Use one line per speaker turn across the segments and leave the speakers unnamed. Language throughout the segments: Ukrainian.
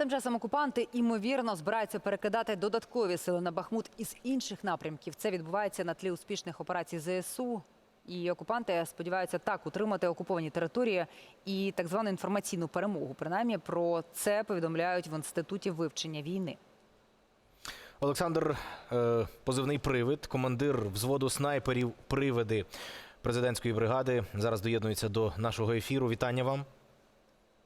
Тим часом окупанти імовірно збираються перекидати додаткові сили на Бахмут із інших напрямків. Це відбувається на тлі успішних операцій ЗСУ. І окупанти сподіваються так утримати окуповані території і так звану інформаційну перемогу. Принаймні про це повідомляють в інституті вивчення війни.
Олександр, е, позивний привид, командир взводу снайперів привиди президентської бригади. Зараз доєднується до нашого ефіру. Вітання вам.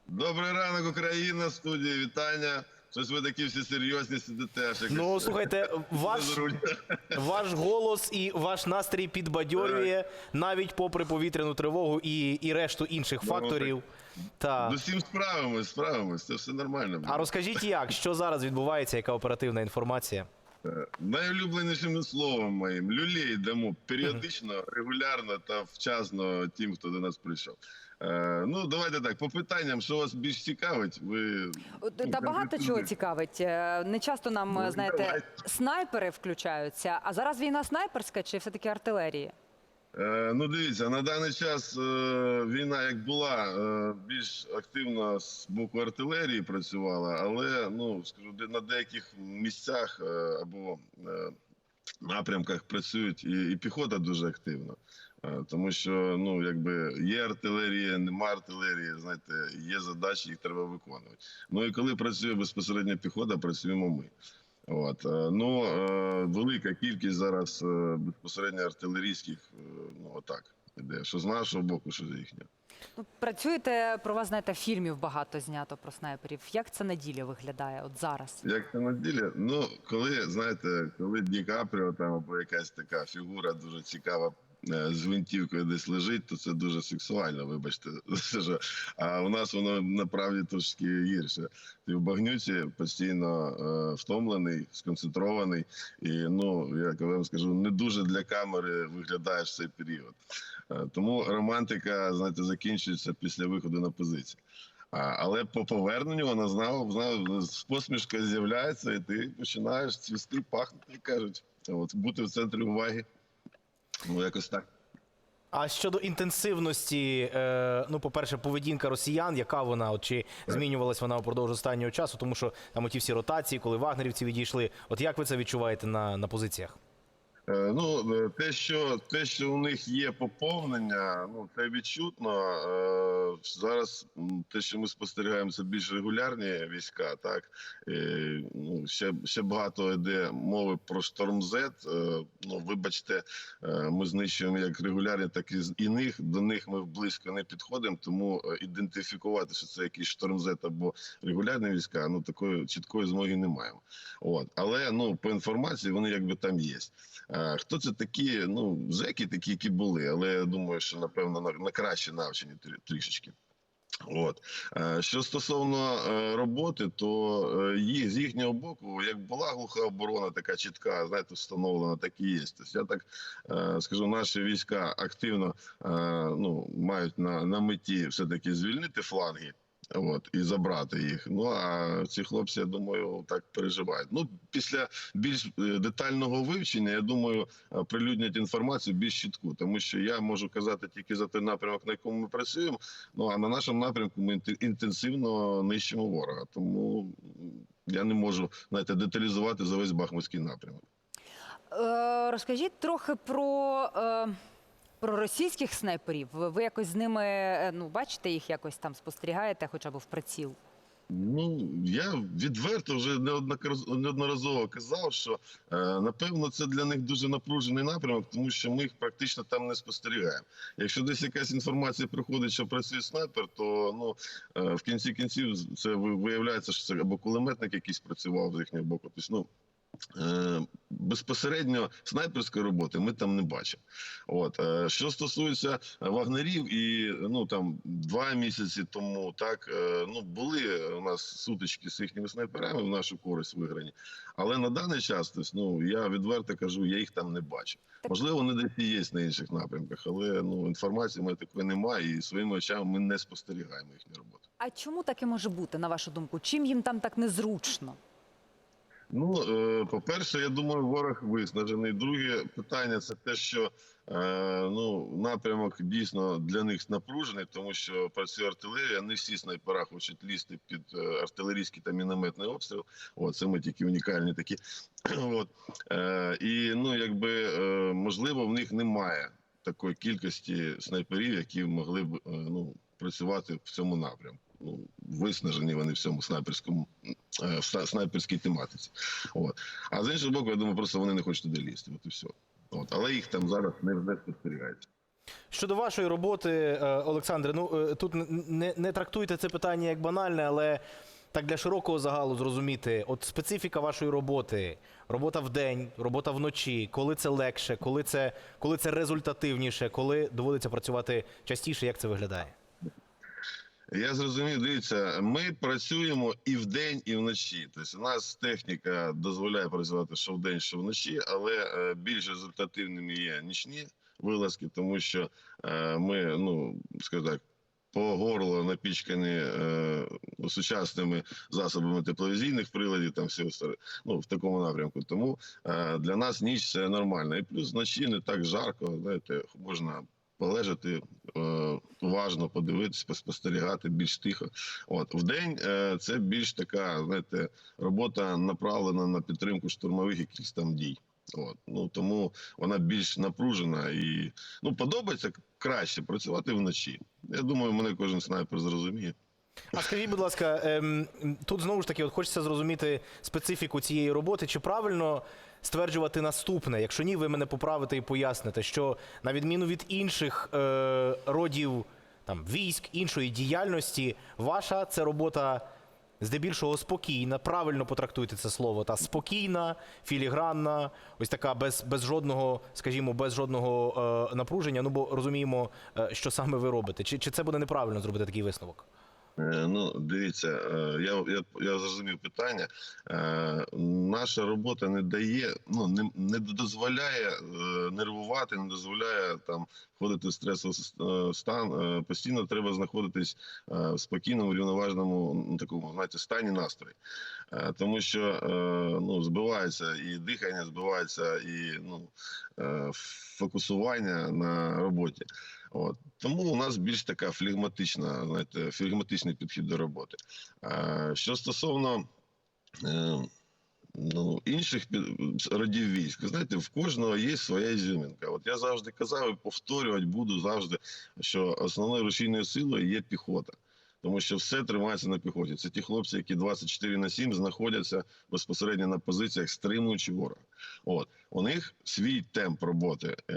Добрий ранок, Україна, студія, вітання. Щось ви такі всі серйозні сидите.
Ну слухайте, ваш, ваш голос і ваш настрій підбадьорює навіть попри повітряну тривогу і, і решту інших
Ну,
факторів. Та
З усім справимось, справимось, це все нормально. буде.
а розкажіть, як що зараз відбувається? Яка оперативна інформація?
Найулюбленішим словом моїм люлей дамо періодично, регулярно та вчасно тим, хто до нас прийшов. Е, ну, давайте так, по питанням, що вас більш цікавить, ви.
Та багато чого цікавить. Е, Не часто нам,
Ну,
знаєте,
давайте.
снайпери включаються. А зараз війна снайперська чи все-таки артилерії?
Е, Ну, дивіться, на даний час е, війна як була е, більш активно з боку артилерії працювала, але ну скажу, на деяких місцях або напрямках працюють і, і піхота дуже активно. Тому що ну якби є артилерія, нема артилерії, знаєте, є задачі, їх треба виконувати. Ну і коли працює безпосередньо піхота, працюємо ми. От е, ну е, велика кількість зараз е, безпосередньо артилерійських, ну отак іде. Що з нашого боку, що з їхнього.
Ну, працюєте про вас, знаєте, фільмів багато знято про снайперів. Як це на ділі виглядає от зараз?
Як це на ділі? Ну коли знаєте, коли Ді Капріо там або якась така фігура дуже цікава. Е, З гвинтівкою десь лежить, то це дуже сексуально, вибачте. що- А у нас воно направді трошки гірше. Ти в багнюці постійно е, втомлений, сконцентрований, і ну я вам скажу, не дуже для камери виглядаєш цей період. Е, Тому романтика, знаєте, закінчується після виходу на позицію. А, але по поверненню вона знала, знала, з посмішкою з'являється, і ти починаєш цвісти, пахнути, кажуть. От бути в центрі уваги. Ну, якось так.
А щодо інтенсивності, е, ну, по-перше, поведінка росіян, яка вона, от чи змінювалась вона упродовж останнього часу, тому що там оті всі ротації, коли вагнерівці відійшли. От як ви це відчуваєте на, на позиціях?
Е, Ну, е, те, що те, що у них є поповнення, ну це відчутно. Е, Зараз те, що ми спостерігаємо, це більш регулярні війська. Так ну ще ще багато йде мови про шторм Z. Ну вибачте, ми знищуємо як регулярні, так і з і них. До них ми близько не підходимо. Тому ідентифікувати, що це якийсь шторм Z або регулярні війська, ну такої чіткої змоги не маємо. От але ну по інформації вони якби там є. Е, Хто це такі? Ну, зеки такі, які були, але я думаю, що напевно на, краще навчені трішечки. От Е, що стосовно е, роботи, то їх з їхнього боку, як була глуха оборона, така чітка, знаєте, встановлена, так і є. Тобто я так скажу, наші війська активно ну мають на, на меті все таки звільнити фланги. От і забрати їх. Ну а ці хлопці, я думаю, так переживають. Ну після більш е, детального вивчення, я думаю, е, прилюднять інформацію більш чітку, тому що я можу казати тільки за той напрямок, на якому ми працюємо. Ну а на нашому напрямку ми інтенсивно нищимо ворога. Тому я не можу знаєте, деталізувати за весь бахмутський напрямок.
Е, розкажіть трохи про, про російських снайперів. Ви, якось з ними е, ну, бачите їх якось там спостерігаєте, хоча б в приціл?
Ну я відверто вже неодноразово казав, що е, напевно це для них дуже напружений напрямок, тому що ми їх практично там не спостерігаємо. Якщо десь якась інформація приходить, що працює снайпер, то ну е, в кінці кінців це ви- виявляється, що це або кулеметник якийсь працював з їхнього боку. Тобто, ну безпосередньо снайперської роботи ми там не бачимо. От е, що стосується вагнерів, і ну там два місяці тому так е, ну були у нас сутички з їхніми снайперами в нашу користь виграні. Але на даний час, тобто, ну я відверто кажу, я їх там не бачу. Можливо, вони десь і є на інших напрямках, але ну інформації мене такої немає, і своїми очами ми не спостерігаємо їхню роботу.
А чому так і може бути, на вашу думку? Чим їм там так незручно?
Ну, е, по-перше, я думаю, ворог виснажений. Друге питання це те, що е, ну, напрямок дійсно для них напружений, тому що працює артилерія. Не всі снайпера хочуть лізти під е, артилерійський та мінометний обстріл. От, це ми тільки унікальні такі. От. І ну, якби можливо, в них немає такої кількості снайперів, які могли б ну, працювати в цьому напрямку. Ну, виснажені вони в цьому снайперському е, снайперській тематиці. От. А з іншого боку, я думаю, просто вони не хочуть туди лізти. От і все. От. Але їх там зараз не, не спостерігається.
Щодо вашої роботи, е, Олександре, ну е, тут не, не трактуйте це питання як банальне, але так для широкого загалу зрозуміти, от специфіка вашої роботи, робота вдень, робота вночі, коли це легше, коли це, коли це результативніше, коли доводиться працювати частіше, як це виглядає?
Я зрозумів, дивіться, ми працюємо і вдень, і вночі. Тобто у нас техніка дозволяє працювати що вдень, що вночі, але е, більш результативними є нічні вилазки, тому що е, ми, ну скажімо так, по горло напічкані е, сучасними засобами тепловізійних приладів, там старе- ну, в такому напрямку. Тому е, для нас ніч це нормально. І плюс вночі не так жарко, знаєте, можна полежати е, уважно, подивитися, поспостерігати більш тихо. От в е, це більш така, знаєте, робота направлена на підтримку штурмових якихось там дій. От ну тому вона більш напружена і ну подобається краще працювати вночі. Я думаю, мене кожен снайпер зрозуміє.
А скажіть, будь ласка, ем, тут знову ж таки, от хочеться зрозуміти специфіку цієї роботи. Чи правильно стверджувати наступне? Якщо ні, ви мене поправите і поясните, що на відміну від інших е, родів там військ, іншої діяльності, ваша це робота здебільшого спокійна. Правильно потрактуйте це слово. Та спокійна, філігранна, ось така без, без жодного, скажімо, без жодного е, напруження. Ну бо розуміємо, е, що саме ви робите. Чи, чи це буде неправильно зробити такий висновок?
Е, Ну, дивіться, е, я, я, я зрозумів питання. Е, Наша робота не дає, ну не, не дозволяє нервувати, не дозволяє там входити в стресовий стан. Постійно треба знаходитись в спокійному, рівноважному такому, знаєте, стані настрою. Е, Тому що е, ну, збивається і дихання, збивається і ну, е, фокусування на роботі. От. Тому у нас більш така флегматична, знаєте, флегматичний підхід до роботи. Що стосовно ну, інших родів військ, знаєте, в кожного є своя ізюмінка. От я завжди казав і повторювати буду завжди, що основною рушійною силою є піхота. Тому що все тримається на піхоті. Це ті хлопці, які 24 на 7 знаходяться безпосередньо на позиціях, стримуючи ворога. От у них свій темп роботи. Е,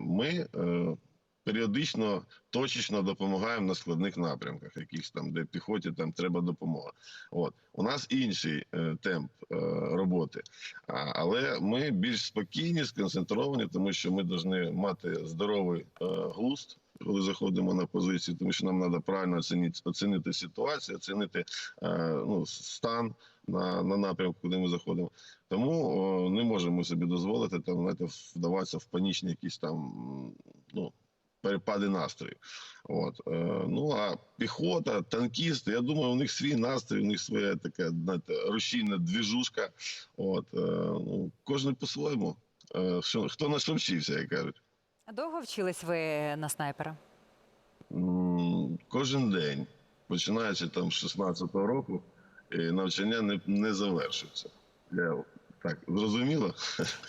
Ми е, періодично точечно допомагаємо на складних напрямках, якихось там, де піхоті там треба допомога. От у нас інший е, темп роботи, але ми більш спокійні, сконцентровані, тому що ми повинні мати здоровий глузд. Коли заходимо на позицію, тому що нам треба правильно оцінити, оцінити ситуацію, оцінити е, ну, стан на, на напрямку, куди ми заходимо. Тому о, не можемо собі дозволити там, знаєте, вдаватися в панічні якісь там ну, перепади настрою. От. Е, ну а піхота, танкісти, я думаю, у них свій настрій, у них своя така знаєте, рушійна двіжушка. От, е, ну, кожен по-своєму. Е, хто на що вчився, як кажуть.
А Довго вчились ви на снайпера?
Кожен день, починаючи там з 16-го року, навчання не, не завершується. Я так зрозуміло.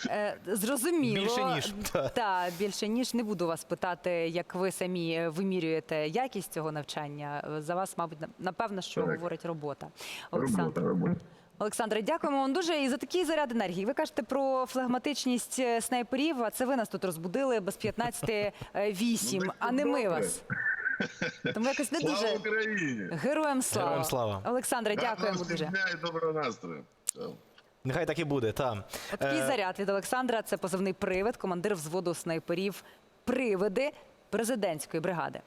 Е, зрозуміло.
Більше ніж, та.
Так, більше ніж не буду вас питати, як ви самі е, вимірюєте якість цього навчання. За вас, мабуть, напевно, що
Так.
говорить робота. Олександр.
Робота, робота.
Олександре, дякуємо вам дуже і за такий заряд енергії. Ви кажете про флегматичність е, снайперів, а це ви нас тут розбудили без 15-8,
Ну,
а не ми вас. Тому якось не
Слава
дуже
Україні!
героям слава.
Героям слава.
Олександре, дякуємо дуже.
дня і доброго настрою.
Нехай так і буде. Та.
Такий
Е,
заряд від Олександра. Це позивний привид, командир взводу снайперів. Привиди президентської бригади.